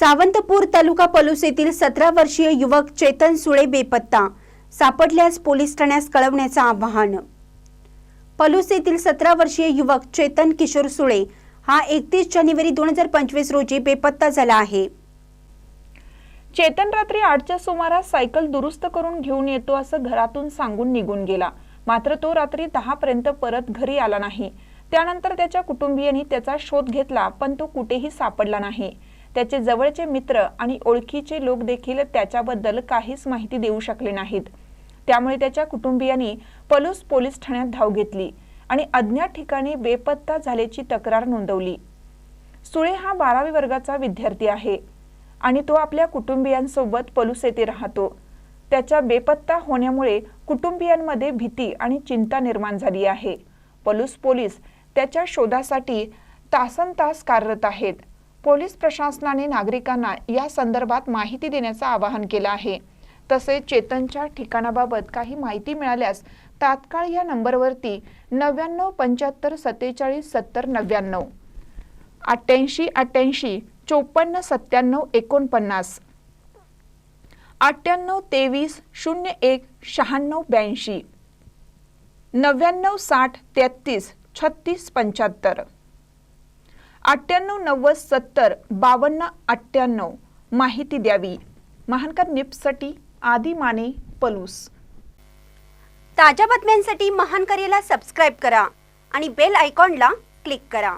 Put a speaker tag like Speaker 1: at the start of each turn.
Speaker 1: सावंतपूर तालुका पलूस येथील सतरा वर्षीय युवक चेतन सुळे बेपत्ता सापडल्यास पोलीस ठाण्यास कळवण्याचं आवाहन. पलूस येथील सतरा वर्षीय युवक चेतन किशोर सुळे हा एकतीस जानेवारी दोन हजार पंचवीस रोजी बेपत्ता झाला आहे.
Speaker 2: चेतन रात्री आठच्या सुमारास सायकल दुरुस्त करून घेऊन येतो असं घरातून सांगून निघून गेला. मात्र तो रात्री दहा पर्यंत परत घरी आला नाही. त्यानंतर त्याच्या कुटुंबियांनी त्याचा शोध घेतला पण तो कुठेही सापडला नाही. त्याचे जवळचे मित्र आणि ओळखीचे लोक देखील त्याच्याबद्दल काहीच माहिती देऊ शकले नाहीत. त्यामुळे त्याच्या कुटुंबियांनी पलूस पोलीस ठाण्यात धाव घेतली आणि अज्ञात ठिकाणी बेपत्ता झाल्याची तक्रार नोंदवली. सुळे हा बारावी वर्गाचा विद्यार्थी आहे आणि तो आपल्या कुटुंबियांसोबत पलूस येथे राहतो. त्याच्या बेपत्ता होण्यामुळे कुटुंबियांमध्ये भीती आणि चिंता निर्माण झाली आहे. पलूस पोलीस त्याच्या शोधासाठी तासन तास कार्यरत आहेत. पोलीस प्रशासनाने नागरिकांना या संदर्भात माहिती देण्याचं आवाहन केलं आहे. तसेच चेतनच्या ठिकाणाबाबत काही माहिती मिळाल्यास तात्काळ या नंबरवरती नव्याण्णव पंच्याहत्तर सत्तेचाळीस सत्तर नव्याण्णव अठ्ठ्याऐंशी अठ्ठ्याऐंशी चोपन्न सत्त्याण्णव एकोणपन्नास अठ्ठ्याण्णव तेवीस शून्य एक शहाण्णव ब्याऐंशी नव्याण्णव साठ तेहतीस छत्तीस पंच्याहत्तर. अठ्ठ्याण्णव नव्वद सत्तर बावन्न अठ्ठ्याण्णव माहिती द्यावी. महानकर निप्ससाठी आदी माने पलूस.
Speaker 1: ताज्या बातम्यांसाठी महानकरेला सबस्क्राईब करा आणि बेल आयकॉनला क्लिक करा.